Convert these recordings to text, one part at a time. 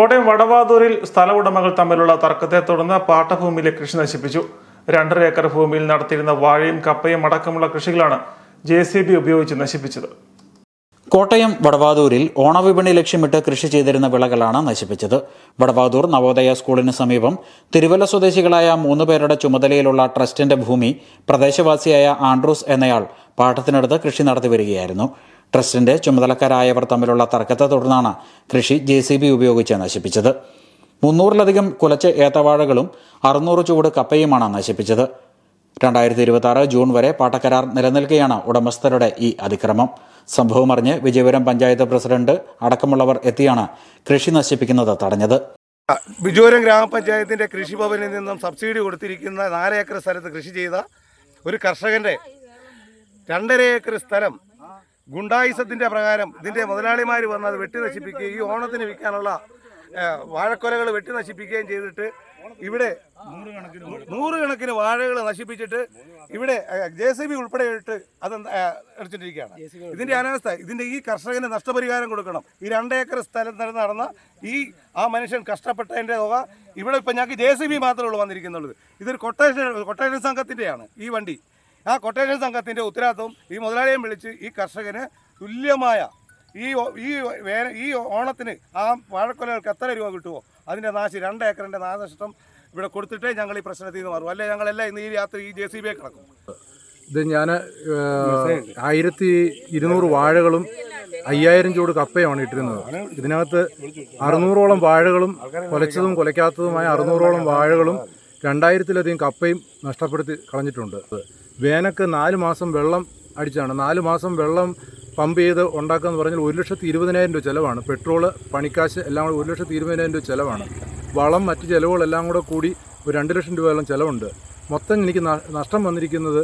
കോട്ടയം വടവാതൂരിൽ സ്ഥല ഉടമകൾ തമ്മിലുള്ള തർക്കത്തെ തുടർന്ന് പാട്ടഭൂമിയിലെ കൃഷി നശിപ്പിച്ചു. രണ്ടര ഏക്കർ ഭൂമിയിൽ നടത്തിയിരുന്ന വാഴയും കപ്പയും അടക്കമുള്ള കൃഷികളാണ് ജെ സി ബി ഉപയോഗിച്ച് നശിപ്പിച്ചത്. കോട്ടയം വടവാതൂരിൽ ഓണവിപണി ലക്ഷ്യമിട്ട് കൃഷി ചെയ്തിരുന്ന വിളകളാണ് നശിപ്പിച്ചത്. വടവാതൂർ നവോദയ സ്കൂളിന് സമീപം തിരുവല്ല സ്വദേശികളായ മൂന്ന് പേരുടെ ചുമതലയിലുള്ള ട്രസ്റ്റിന്റെ ഭൂമി പ്രദേശവാസിയായ ആൻഡ്രൂസ് എന്നയാൾ പാട്ടത്തിനടുത്ത് കൃഷി നടത്തി വരികയായിരുന്നു. ട്രസ്റ്റിന്റെ ചുമതലക്കാരായവർ തമ്മിലുള്ള തർക്കത്തെ തുടർന്നാണ് കൃഷി ജെ സി ബി ഉപയോഗിച്ച് നശിപ്പിച്ചത്. മുന്നൂറിലധികം കുലച്ച ഏത്തവാഴകളും അറുന്നൂറ് ചൂട് കപ്പയുമാണ് നശിപ്പിച്ചത്. രണ്ടായിരത്തി ഇരുപത്തി ആറ് ജൂൺ വരെ പാട്ടക്കരാർ നിലനിൽക്കെയാണ് ഉടമസ്ഥരുടെ ഈ അതിക്രമം. സംഭവം അറിഞ്ഞ് വിജയപുരം പഞ്ചായത്ത് പ്രസിഡന്റ് അടക്കമുള്ളവർ എത്തിയാണ് കൃഷി നശിപ്പിക്കുന്നത് തടഞ്ഞത്. വിജയപുരം ഗ്രാമപഞ്ചായത്തിന്റെ കൃഷിഭവനിൽ നിന്നും സബ്സിഡി കൊടുത്തിരിക്കുന്ന നാല് ഏക്കർ സ്ഥലത്ത് കൃഷി ചെയ്ത ഒരു കർഷകന്റെ രണ്ടര ഏക്കർ സ്ഥലം ഗുണ്ടായിസത്തിന്റെ പ്രകാരം ഇതിന്റെ മുതലാളിമാർ വന്ന് അത് വെട്ടി നശിപ്പിക്കുകയും ഈ ഓണത്തിന് വിൽക്കാനുള്ള വാഴക്കൊലകൾ വെട്ടി നശിപ്പിക്കുകയും ചെയ്തിട്ട് ഇവിടെ നൂറുകണക്കിന് വാഴകൾ നശിപ്പിച്ചിട്ട് ഇവിടെ ജെ സി ബി ഉൾപ്പെടെ ഇട്ട് അത് അടിച്ചിട്ടിരിക്കുകയാണ് ഇതിന്റെ അനാവസ്ഥ ഇതിന്റെ ഈ കർഷകന് നഷ്ടപരിഹാരം കൊടുക്കണം. ഈ രണ്ടേക്കർ സ്ഥലം നടന്ന ഈ ആ മനുഷ്യൻ കഷ്ടപ്പെട്ടതിന്റെ തുക ഇവിടെ ഇപ്പം ഞങ്ങൾക്ക് ജെ സി ബി മാത്രമേ ഉള്ളൂ വന്നിരിക്കുന്നുള്ളൂ ഇതൊരു കൊട്ടേഷൻ കൊട്ടേഷൻ സംഘത്തിന്റെയാണ് ഈ വണ്ടി. ആ കൊട്ടേഷൻ സംഘത്തിന്റെ ഉത്തരവാദിത്വം ഈ മുതലാളിയെ വിളിച്ച് ഈ കർഷകന് തുല്യമായ ഈ ഈ വേന- ഈ ഓണത്തിന് ആ വാഴക്കൊലകൾക്ക് എത്ര രൂപ കിട്ടുമോ? അതിന്റെ നാശം രണ്ട് ഏക്കറിന്റെ നാശനഷ്ടം ഇവിടെ കൊടുത്തിട്ടേ ഞങ്ങൾ ഈ പ്രശ്നത്തിൽ നിന്ന് മാറും. അല്ലെ ഞങ്ങളെല്ലാം ഇന്ന് ഈ രാത്രി ഈ ജെ സി ബിയെ കിടക്കും. ഇത് ഞാൻ ആയിരത്തി ഇരുന്നൂറ് വാഴകളും അയ്യായിരം ചൂട് കപ്പയാണ് ഇട്ടിരുന്നത്. ഇതിനകത്ത് അറുന്നൂറോളം വാഴകളും കൊലച്ചതും കൊലയ്ക്കാത്തതുമായ അറുന്നൂറോളം വാഴകളും രണ്ടായിരത്തിലധികം കപ്പയും നഷ്ടപ്പെടുത്തി കളഞ്ഞിട്ടുണ്ട്. വേനക്ക് നാല് മാസം വെള്ളം അടിച്ചാണ്. നാല് മാസം വെള്ളം പമ്പ് ചെയ്ത് ഉണ്ടാക്കുക എന്ന് പറഞ്ഞാൽ ഒരു ലക്ഷത്തി ഇരുപതിനായിരം രൂപ ചിലവാണ്. പെട്രോൾ പണിക്കാശ് എല്ലാം കൂടെ ഒരു ലക്ഷത്തി ഇരുപതിനായിരം രൂപ ചിലവാണ്. വളം മറ്റ് ചിലവുകളെല്ലാം കൂടെ കൂടി ഒരു രണ്ട് ലക്ഷം രൂപയോളം ചിലവുണ്ട്. മൊത്തം എനിക്ക് നഷ്ടം വന്നിരിക്കുന്നത്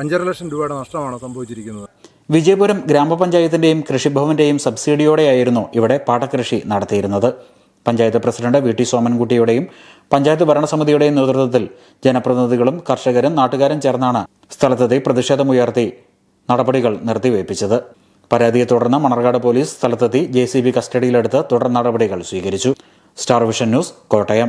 അഞ്ചര ലക്ഷം രൂപയുടെ നഷ്ടമാണ് സംഭവിച്ചിരിക്കുന്നത്. വിജയപുരം ഗ്രാമപഞ്ചായത്തിന്റെയും കൃഷിഭവന്റെയും സബ്സിഡിയോടെയായിരുന്നു ഇവിടെ പാടക്കൃഷി നടത്തിയിരുന്നത്. പഞ്ചായത്ത് പ്രസിഡന്റ് വി ടി സോമൻകുട്ടിയുടെയും പഞ്ചായത്ത് ഭരണസമിതിയുടെയും നേതൃത്വത്തിൽ ജനപ്രതിനിധികളും കർഷകരും നാട്ടുകാരും ചേർന്നാണ് സ്ഥലത്തെത്തി പ്രതിഷേധമുയർത്തി നടപടികൾ നിർത്തിവയ്പ്പിച്ചത്. പരാതിയെ തുടർന്ന് മണർകാട് പോലീസ് സ്ഥലത്തെത്തി ജെ സി ബി കസ്റ്റഡിയിലെടുത്ത് തുടർ നടപടികൾ സ്വീകരിച്ചു. Star vision news Kottayam.